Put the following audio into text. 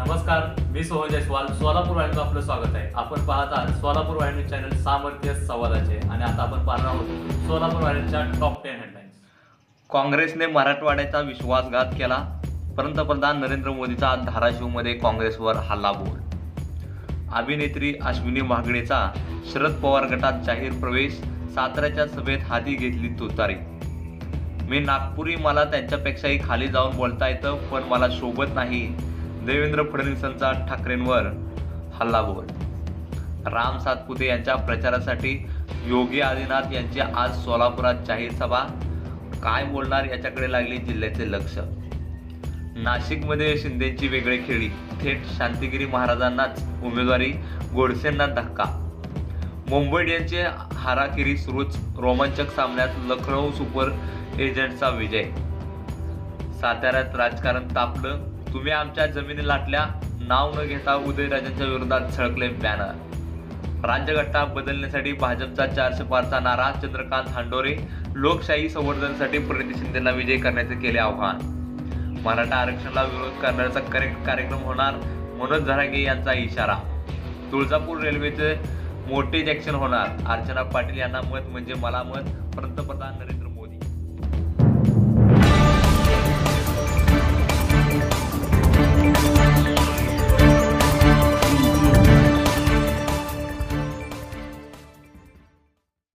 नमस्कार मी सोहन जयस्वाल. सोलापूर वाहिनीचं आपलं स्वागत आहे. आपण पाहत आहात सोलापूर वाहिनी चॅनल सामर्थ्य संवादाचे आणि आता आपण पाहणार आहोत सोलापूर वाहिनीच्या टॉप टेन हेडलाईन्स काँग्रेसने मराठवाड्याचा विश्वासघात केला. पंतप्रधान नरेंद्र मोदीचा धाराशिवमध्ये काँग्रेसवर हल्लाबोल. अभिनेत्री अश्विनी महागडेचा शरद पवार गटात जाहीर प्रवेश. साताऱ्याच्या सभेत हाती घेतली तुतारी. मी नागपुरी मला त्यांच्यापेक्षाही खाली जाऊन बोलता येतं पण मला शोभत नाही. देवेंद्र फडणवीसांचा ठाकरेंवर हल्लाबोल. राम सातपुते यांच्या प्रचारासाठी योगी आदिनाथ यांची आज सोलापुरात जाहीर सभा. काय बोलणार याच्याकडे लागले जिल्ह्याचे लक्ष. नाशिकमध्ये शिंदेची वेगळी खेळी. थेट शांतिगिरी महाराजांनाच उमेदवारी गोडसेंना धक्का. मुंबई हाराकिरी सुरूच. रोमांचक सामन्यात लखनौ सुपर एजंटचा विजय. साताऱ्यात राजकारण तापलं. तुम्ही आमच्या जमिनी लाटल्या नाव न घेता उदयराजांच्या विरोधात झळकले बॅनर राज्यघटना बदलण्यासाठी भाजपचा चारशे पारचा नारा चंद्रकांत हांडोरे लोकशाही संवर्धनासाठी प्रणिती शिंदेना विजय करण्याचे केले आव्हान. मराठा आरक्षणाला विरोध करण्याचा करे- कार्यक्रम होणार मनोज झरागे यांचा इशारा. तुळजापूर रेल्वेचे मोठे जॅक्शन होणार. अर्चना पाटील यांना मत म्हणजे मला मत. पंतप्रधान नरेंद्र